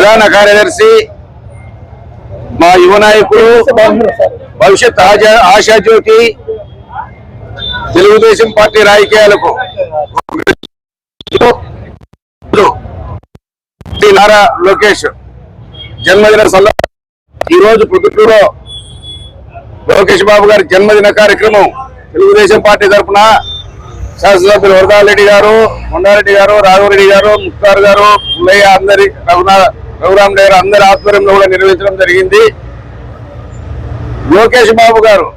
ప్రధాన కార్యదర్శి మా యువ నాయకుడు భవిష్యత్ ఆశాజ్యోతి తెలుగుదేశం పార్టీ రాజకీయాలకు నారా లోకేష్ జన్మదిన సందర్భంగా ఈరోజు పుట్టుకూరులో లోకేష్ బాబు గారి జన్మదిన కార్యక్రమం తెలుగుదేశం పార్టీ తరఫున శాసనసభ్యులు వరదారెడ్డి గారు కొండారెడ్డి గారు రాఘవరెడ్డి గారు ముక్తార్ గారు పుల్లయ్య అందరి రఘునాథ్ రఘురామ్ గారు అందరి ఆధ్వర్యంలో కూడా నిర్వహించడం జరిగింది. లోకేష్ బాబు గారు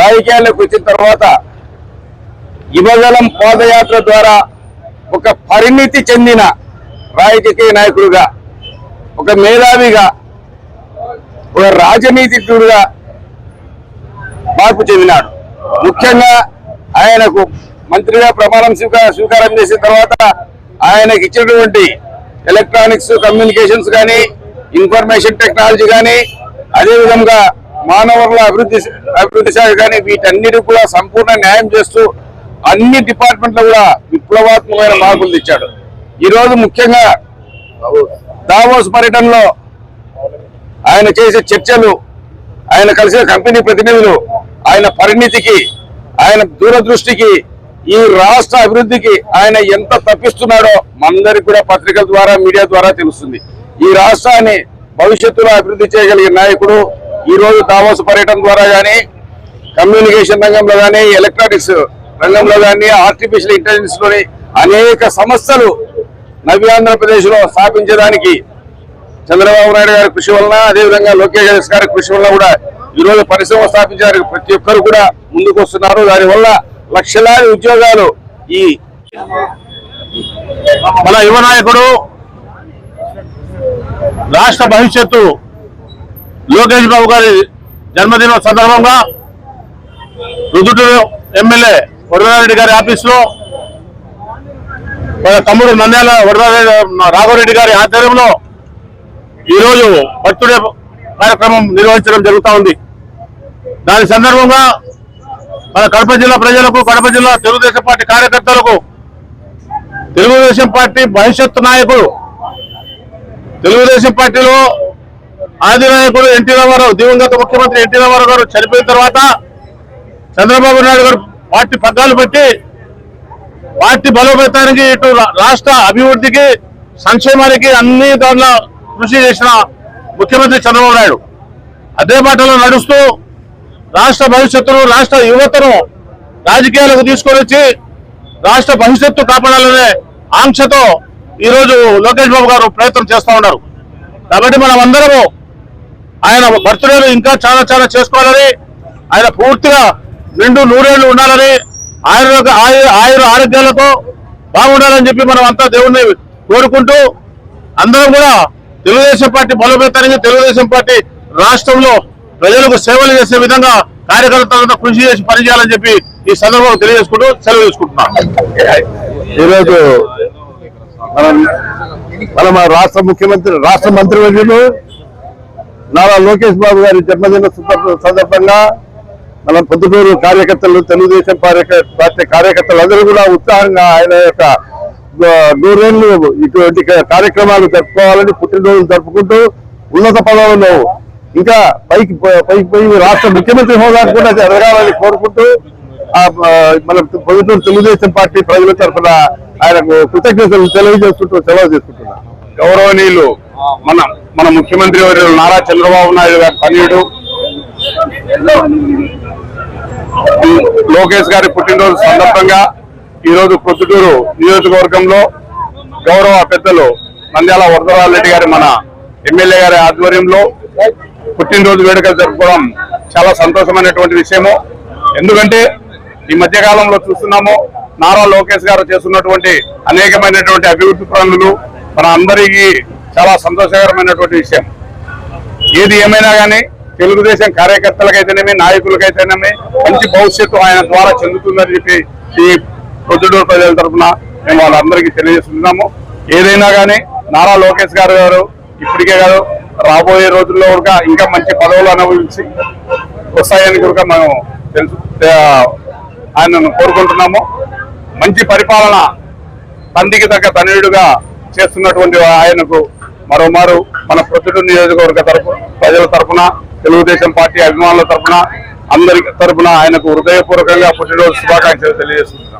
రాజకీయాల్లోకి వచ్చిన తర్వాత యువగలం పాదయాత్ర ద్వారా ఒక పరిణితి చెందిన రాజకీయ నాయకుడుగా ఒక మేధావిగా ఒక రాజనీతిజ్ఞుడుగా మార్పు చెందినాడు. ముఖ్యంగా ఆయనకు మంత్రిగా ప్రమాణం స్వీకారం స్వీకారం చేసిన తర్వాత ఆయనకి ఇచ్చినటువంటి ఎలక్ట్రానిక్స్ కమ్యూనికేషన్స్ కానీ ఇన్ఫర్మేషన్ టెక్నాలజీ కానీ అదేవిధంగా మానవుల అభివృద్ధి అభివృద్ధి శాఖ కానీ వీటన్నిటి కూడా సంపూర్ణ న్యాయం చేస్తూ అన్ని డిపార్ట్మెంట్లో కూడా విప్లవాత్మకమైన మార్పులు తెచ్చాడు. ఈరోజు ముఖ్యంగా దావోస్ పర్యటనలో ఆయన చేసే చర్చలు ఆయన కలిసిన కంపెనీ ప్రతినిధులు ఆయన పరిణితికి ఆయన దూరదృష్టికి ఈ రాష్ట్ర అభివృద్ధికి ఆయన ఎంత తప్పిస్తున్నాడో మనందరికి కూడా పత్రికల ద్వారా మీడియా ద్వారా తెలుస్తుంది. ఈ రాష్ట్రాన్ని భవిష్యత్తులో అభివృద్ధి చేయగలిగిన నాయకుడు ఈ రోజు దావోస్ పర్యటన ద్వారా కానీ కమ్యూనికేషన్ రంగంలో కానీ ఎలక్ట్రానిక్స్ రంగంలో కానీ ఆర్టిఫిషియల్ ఇంటెలిజెన్స్లోని అనేక సంస్థలు నవ్యాంధ్రప్రదేశ్లో స్థాపించడానికి చంద్రబాబు నాయుడు గారి కృషి వలన అదేవిధంగా లోకేష్ గారి కృషి వలన కూడా ఈ రోజు పరిశ్రమ స్థాపించడానికి ప్రతి ఒక్కరు కూడా ముందుకు వస్తున్నారు దానివల్ల లక్షలాది ఉద్యోగాలు ఈ మన యువ నాయకుడు రాష్ట్ర భవిష్యత్తు లోకేష్ బాబు గారి జన్మదినం సందర్భంగా రుదుటూరు ఎమ్మెల్యే వరదారెడ్డి గారి ఆఫీసులో మన తమ్ముడు నంద్యాల వరదారెడ్డి రాఘవరెడ్డి గారి ఆధ్వర్యంలో ఈరోజు బర్త్డే కార్యక్రమం నిర్వహించడం జరుగుతూ ఉంది. దాని సందర్భంగా మన కడప జిల్లా ప్రజలకు కడప జిల్లా తెలుగుదేశం పార్టీ కార్యకర్తలకు తెలుగుదేశం పార్టీ భవిష్యత్తు నాయకుడు తెలుగుదేశం పార్టీలో ఆది నాయకుడు ఎన్టీ రామారావు దివంగత ముఖ్యమంత్రి ఎన్టీ రామారావు గారు చనిపోయిన తర్వాత చంద్రబాబు నాయుడు గారు పార్టీ పగ్గాలు పెట్టి పార్టీ బలోపేతానికి ఇటు రాష్ట్ర అభివృద్ధికి సంక్షేమానికి అన్ని దాంట్లో కృషి చేసిన ముఖ్యమంత్రి చంద్రబాబు నాయుడు. అదే బాటలో నడుస్తూ రాష్ట్ర భవిష్యత్తును రాష్ట్ర యువతను రాజకీయాలకు తీసుకొని వచ్చి రాష్ట్ర భవిష్యత్తు కాపాడాలనే ఆంక్షతో ఈరోజు లోకేష్ బాబు గారు ప్రయత్నం చేస్తూ ఉన్నారు. కాబట్టి మనం అందరము ఆయన బర్త్డేలు ఇంకా చాలా చాలా చేసుకోవాలని ఆయన పూర్తిగా నిండు నూరేళ్ళు ఉండాలని ఆయన ఆయుర ఆయుర ఆరోగ్యాలతో బాగుండాలని చెప్పి మనం అంతా దేవుణ్ణి కోరుకుంటూ అందరం కూడా తెలుగుదేశం పార్టీ బలోపేతానికి తెలుగుదేశం పార్టీ రాష్ట్రంలో ప్రజలకు సేవలు చేసే విధంగా కార్యకర్తలతో కృషి చేసి పనిచేయాలని చెప్పి ఈ సందర్భంలో తెలియజేసుకుంటూ సెలవు తీసుకుంటున్నాను ఈరోజు మనం మన మన రాష్ట్ర ముఖ్యమంత్రి రాష్ట్ర మంత్రివర్యులు నారా లోకేష్ బాబు గారి జన్మదిన సందర్భంగా మన పొద్దుటూరు కార్యకర్తలు తెలుగుదేశం పార్టీ పార్టీ కార్యకర్తలు అందరూ కూడా ఉత్సాహంగా ఆయన యొక్క నూరేళ్ళు నూరేళ్ళు ఇటువంటి కార్యక్రమాలు జరుపుకోవాలని పుట్టినరోజులు జరుపుకుంటూ ఉన్నత పదవులు ఇంకా పైకి పైకి పోయి రాష్ట్ర ముఖ్యమంత్రి హోదా కూడా జరగాలని కోరుకుంటూ ఆ, ఆ, మన తెలుగుదేశం పార్టీ ప్రజల తరఫున ఆయనకు కృతజ్ఞతలు తెలియజేసుకుంటూ సెలవు చేసుకుంటున్నా. గౌరవనీయులు మన మన ముఖ్యమంత్రి వర్యులు నారా చంద్రబాబు నాయుడు గారి పనియుడు లోకేష్ గారి పుట్టినరోజు సందర్భంగా ఈరోజు రోజు ప్రొద్దుటూరు నియోజకవర్గంలో గౌరవ పెద్దలు నంద్యాల వరదరారెడ్డి గారి మన ఎమ్మెల్యే గారి ఆధ్వర్యంలో పుట్టినరోజు వేడుకలు జరుపుకోవడం చాలా సంతోషమైనటువంటి విషయము. ఎందుకంటే ఈ మధ్యకాలంలో చూస్తున్నాము నారా లోకేష్ గారు చేస్తున్నటువంటి అనేకమైనటువంటి అభివృద్ధి పనులు మన అందరికీ చాలా సంతోషకరమైనటువంటి విషయం. ఏది ఏమైనా కానీ తెలుగుదేశం కార్యకర్తలకైతేనేమి నాయకులకైతేనేమి మంచి భవిష్యత్తు ఆయన ద్వారా చెందుతుందని చెప్పి ఈ పొద్దుటూరు ప్రజల తరఫున మేము వాళ్ళందరికీ తెలియజేస్తున్నాము. ఏదైనా కానీ నారా లోకేష్ గారు గారు ఇప్పటికే గారు రాబోయే రోజుల్లో కూడా ఇంకా మంచి పదవులు అనుభవించి వస్తాయని కూడా మనం తెలుసు ఆయనను కోరుకుంటున్నాము. మంచి పరిపాలన తండ్రికి తగ్గ తనయుడుగా చేస్తున్నటువంటి ఆయనకు మరోమారు మన ప్రొద్దుటూరు నియోజకవర్గ తరపు ప్రజల తరపున తెలుగుదేశం పార్టీ అభిమానుల తరపున అందరి తరపున ఆయనకు హృదయపూర్వకంగా పుట్టినరోజు శుభాకాంక్షలు తెలియజేస్తున్నాం.